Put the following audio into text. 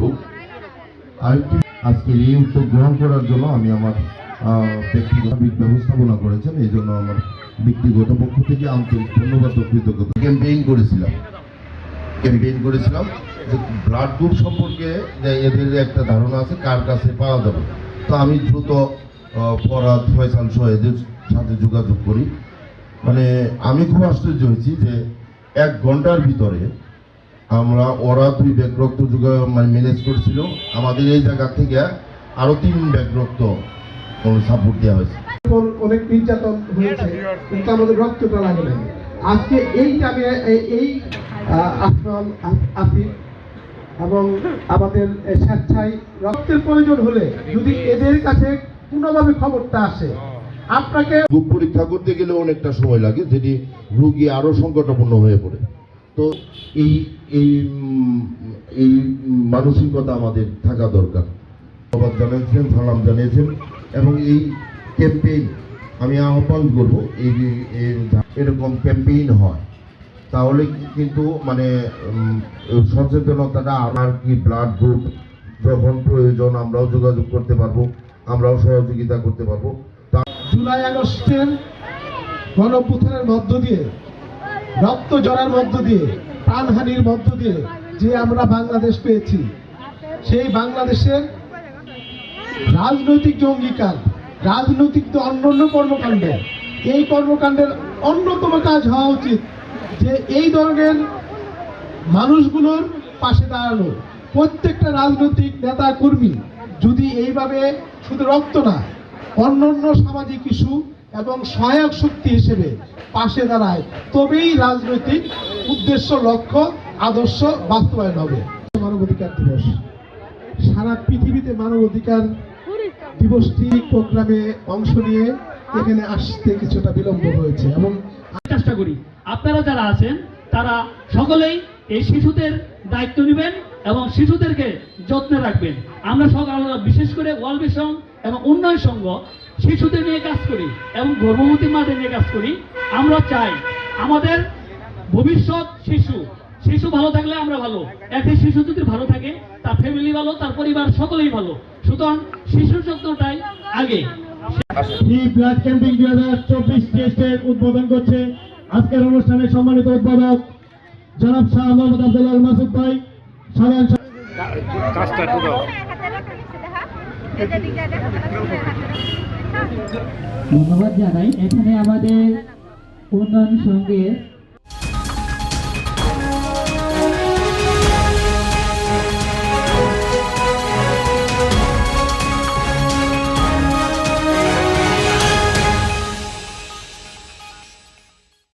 রোগ। আরেকটি আজকের এই গ্রহণ করার জন্য আমি আমার ব্যক্তিগত ব্যবস্থাপনা করেছেন, এই জন্য আমার ব্যক্তিগত পক্ষ থেকে আন্তরিক ধন্যবাদ ও কৃতজ্ঞতা। ক্যাম্পেইন করেছিলাম। ক্যাম্পেইন করেছিলাম যে ব্লাড গ্রুপ সম্পর্কে এদের একটা ধারণা আছে, কার কাছে পাওয়া যাবে। তো আমি দ্রুত ফরাদ ফয়সাল সহ এদের সাথে যোগাযোগ করি। মানে আমি খুব আশ্চর্য হয়েছি যে এক ঘণ্টার ভিতরে আমরা ওরা দুই ব্যাগ রক্ত মানে ম্যানেজ করছিল। আমাদের এই জায়গা থেকে আরও তিন ব্যাগ রক্ত সাপোর্ট দেওয়া হয়েছে। অনেক নির্যাতন হয়েছে কিন্তু আমাদের রক্তটা লাগে নাই। আজকে এই আমি এই- আফরান আফিফ এবং আমাদের স্বেচ্ছায় রক্তের প্রয়োজন হলে যদি এদের কাছে কোনোভাবে খবরটা আসে আপনাকে গ্রুপ পরীক্ষা করতে গেলে অনেকটা সময় লাগে যেটি রোগী আরও সংকটাপন্ন হয়ে পড়ে। তো এই এই এই মানসিকতা আমাদের থাকা দরকার। ধন্যবাদ জানিয়েছেন সালাম জানিয়েছেন, এবং এই ক্যাম্পেইন আমি আহ্বান করব, এই এরকম ক্যাম্পেইন হয়, তাহলে কিন্তু মানে সচেতনতাটা আমার কি ব্লাড গ্রুপ যখন প্রয়োজন আমরাও যোগাযোগ করতে পারব, আমরাও সহযোগিতা করতে পারব। জুলাই আগস্টের গণপুত্রের মধ্য দিয়ে, রক্ত জড়ার মধ্য দিয়ে প্রাণহানির মধ্য দিয়ে যে আমরা বাংলাদেশ পেয়েছি, সেই বাংলাদেশের রাজনৈতিক যে অঙ্গীকার, রাজনৈতিক যে অন্যান্য কর্মকাণ্ড, এই কর্মকাণ্ডের অন্যতম কাজ হওয়া উচিত যে এই ধরনের মানুষগুলোর পাশে দাঁড়ানো। প্রত্যেকটা রাজনৈতিক নেতা কর্মী যদি এইভাবে শুধু রক্ত না, অন্যান্য সামাজিক ইস্যু এবং সহায়ক শক্তি হিসেবে পাশে দাঁড়ায়, তবেই রাজনৈতিক উদ্দেশ্য, লক্ষ্য, আদর্শ বাস্তবায়ন হবে। মানবাধিকার দিবস। সারা পৃথিবীতে মানবাধিকার দিবসটি প্রোগ্রামে অংশ নিয়ে এখানে আসতে কিছুটা বিলম্ব হয়েছে এবং চেষ্টা করি। আপনারা যারা আছেন, তারা সকলেই এই শিশুদের দায়িত্ব নেবেন এবং শিশুদেরকে যত্নে রাখবেন। আমরা সকাল বিশেষ করে ওয়ার্ল্ড ভিশন এবং উন্নয়ন সংঘ শিশুদের নিয়ে কাজ করি এবং গর্ভবতী মাদের নিয়ে কাজ করি। আমরা চাই আমাদের ভবিষ্যৎ শিশু। শিশু ভালো থাকলে আমরা ভালো। একটি শিশু যদি ভালো থাকে তার ফ্যামিলি ভালো তার পরিবার সকলেই ভালো। সুতরাং শিশু যত্নটাই আগে। ফ্রি ব্লাড ক্যাম্পিং দুই হাজার চব্বিশ টেস্টের উদ্বোধন করছে আজকের অনুষ্ঠানে সম্মানিত উদ্বোধক জনাব শাহ মোহাম্মদ আব্দুল্লাহ মাসুদ ভাই। সাধারণ ধন্যবাদ জানাই। এখানে আমাদের উন্নয়ন সংঘের